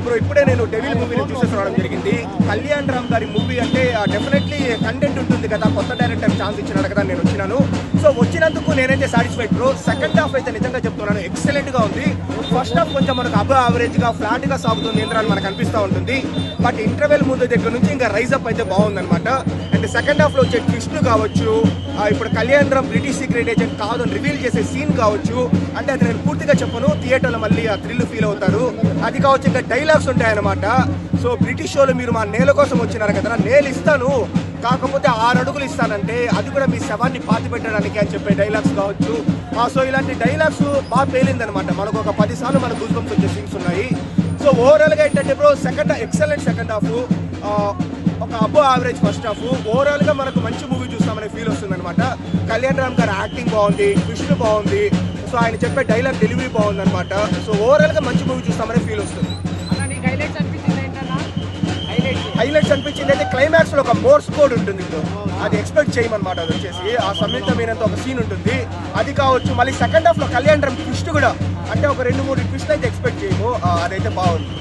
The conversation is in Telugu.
బ్రో ఇప్పుడే నేను డెవిల్ మూవీని చూసేసి రావడం జరిగింది. కళ్యాణ్ రామ్ గారి మూవీ అంటే డెఫినెట్లీ కంటెంట్ ఉంటుంది కదా కొత్త డైరెక్టర్ ఛాన్స్ ఇచ్చినాడు కదా నేను వచ్చినాను. సో వచ్చినందుకు నేనైతే సాటిస్ఫైడ్ బ్రో సెకండ్ హాఫ్ అయితే నిజంగా చెప్తున్నాను ఎక్సలెంట్గా ఉంది. ఫస్ట్ హాఫ్ కొంచెం మనకు అబ్ యావరేజ్గా ఫ్లాట్గా సాగుతుంది ఏంద్రా మనకు అనిపిస్తూ ఉంటుంది. బట్ ఇంటర్వెల్ ముందు దగ్గర నుంచి ఇంకా రైజ్ అప్ అయితే బాగుందనమాట అండ్ సెకండ్ హాఫ్లో వచ్చే ట్విస్ట్ కావచ్చు ఇప్పుడు Kalyan Ram British secret agent కాదు అని రివీల్ చేసే సీన్ కావచ్చు. అంటే అది నేను పూర్తిగా చెప్పను థియేటర్లో మళ్ళీ ఆ థ్రిల్ ఫీల్ అవుతారు. అది కావచ్చు ఇంకా డైలాగ్స్ ఉంటాయన్నమాట. సో బ్రిటిష్ వాళ్ళు మీరు మా నేల కోసం వచ్చినారు కదా నేలు ఇస్తాను. కాకపోతే ఆరు అడుగులు ఇస్తానంటే అది కూడా మీ శవాన్ని పాతి పెట్టడానికి అని చెప్పే డైలాగ్స్ కావచ్చు. సో ఇలాంటి డైలాగ్స్ బాగా పేలిందనమాట. మనకు ఒక పది సార్లు మన గూస్ వచ్చే సీన్స్ ఉన్నాయి. సో ఓవరాల్గా ఏంటంటే bro second excellent second half ఒక అబ్బో యావరేజ్ ఫస్ట్ హాఫ్ ఓవరాల్గా మనకు మంచి మూవీ చూస్తామనే ఫీల్ వస్తుంది అనమాట కళ్యాణ్ రామ్ గారి యాక్టింగ్ బాగుంది విష్ణు బాగుంది. సో ఆయన చెప్పే డైలాగ్ డెలివరీ బాగుంది అనమాట సో ఓవరాల్గా మంచి మూవీ చూస్తామనే ఫీల్ వస్తుంది. హైలైట్స్ అనిపించింది. అయితే క్లైమాక్స్లో ఒక మోర్స్ కోడ్ ఉంటుంది ఇప్పుడు అది ఎక్స్పెక్ట్ చేయమన్నమాట. అది వచ్చేసి ఆ సంయుక్త ఒక సీన్ ఉంటుంది. అది కావచ్చు మళ్ళీ సెకండ్ హాఫ్లో కళ్యాణ్ రామ్ ట్విస్ట్ కూడా. అంటే ఒక రెండు మూడు ట్విస్ట్ అయితే ఎక్స్పెక్ట్ చేయము. అదైతే బాగుంది.